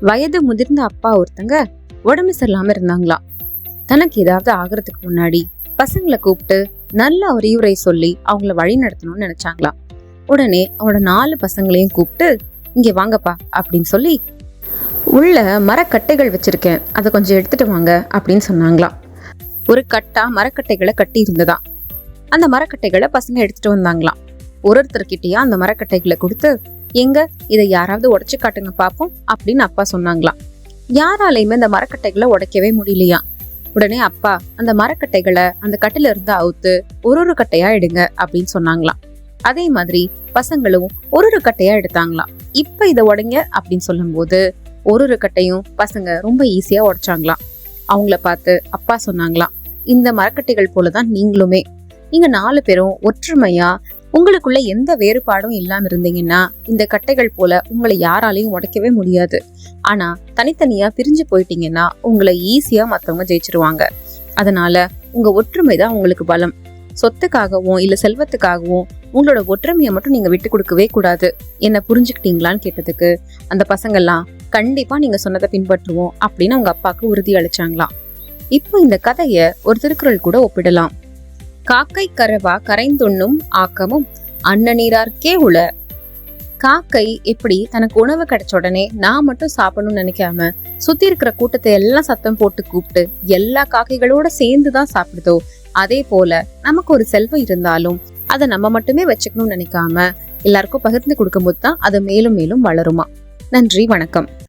வயது முதிர்ந்த அப்பா ஒருத்தங்க உடம்பு சரியில்லாம இருந்தாங்களாம் தனக்கு ஏதாவது ஆகிறதுக்கு முன்னாடி பசங்களை கூப்பிட்டு நல்ல அறிவுரை சொல்லி அவங்கள வழி நடத்தணும்னு நினைச்சாங்களாம் உடனே அவனோட நாலு பசங்களையும் கூப்பிட்டு இங்க வாங்கப்பா அப்படின்னு சொல்லி உள்ள மரக்கட்டைகள் வச்சிருக்கேன். அதை கொஞ்சம் எடுத்துட்டு வாங்க அப்படின்னு சொன்னாங்களாம் ஒரு கட்டா மரக்கட்டைகளை கட்டி இருந்ததா அந்த மரக்கட்டைகளை பசங்க எடுத்துட்டு வந்தாங்களாம் ஒரு ஒருத்தர்கிட்டயா அந்த மரக்கட்டைகளை கொடுத்து எங்க? இதை யாராவது உடைச்சு காட்டுங்க பார்ப்போம் அப்படின்னு அப்பா சொன்னாங்களாம். யாராலையுமே அந்த மரக்கட்டைகளை உடைக்கவே முடியலையா? உடனே அப்பா அந்த மரக்கட்டைகளை அந்த கட்டில இருந்து அவுத்து ஒரு ஒரு கட்டையா எடுங்க அப்படின்னு சொன்னாங்களாம். அதே மாதிரி பசங்களும் ஒரு ஒரு கட்டையா எடுத்தாங்களாம். இப்ப இதை உடைங்க அப்படின்னு சொல்லும்போது ஒரு ஒரு கட்டையும் பசங்க ரொம்ப ஈஸியா உடைச்சாங்களாம். அவங்கள பார்த்து அப்பா சொன்னாங்களாம் இந்த மரக்கட்டைகள் போலதான் நீங்களுமே. நீங்க நாலு பேரும் ஒற்றுமையா உங்களுக்குள்ள எந்த வேறுபாடும் இல்லாம இருந்தீங்கன்னா இந்த கட்டைகள் போல உங்களை யாராலையும் உடைக்கவே முடியாது. ஆனா தனித்தனியா பிரிஞ்சு போயிட்டீங்கன்னா உங்களை ஈஸியா மத்தவங்க ஜெயிச்சிருவாங்க. அதனால உங்க ஒற்றுமை தான் உங்களுக்கு பலம். சொத்துக்காகவும் இல்ல செல்வத்துக்காகவும் உங்களோட ஒற்றுமையை மட்டும் நீங்க விட்டு கொடுக்கவே கூடாது. என்ன புரிஞ்சுக்கிட்டீங்களான்னு கேட்டதுக்கு அந்த பசங்கெல்லாம் கண்டிப்பா நீங்க சொன்னதை பின்பற்றுவோம் அப்படின்னு அவங்க அப்பாவுக்கு உறுதி அளிச்சாங்களாம். இப்போ இந்த கதைய ஒரு திருக்குறள் கூட ஒப்பிடலாம். காக்கை கரவா கரைந்துண்ணும் ஆக்கமும். அன்னநீரார்க்கே உள காக்கை எப்படி தனக்கு உணவு கிடைச்ச உடனே நான் மட்டும் சாப்பிடணும்னு நினைக்காம சுத்தி இருக்கிற கூட்டத்தை எல்லாம் சத்தம் போட்டு கூப்பிட்டு எல்லா காக்கைகளோட சேர்ந்து தான் சாப்பிடுதோ. அதே போல நமக்கு ஒரு செல்வம் இருந்தாலும் அதை நம்ம மட்டுமே வச்சுக்கணும்னு நினைக்காம எல்லாருக்கும் பகிர்ந்து கொடுக்கும்போது தான் அது மேலும் மேலும் வளருமா. நன்றி வணக்கம்.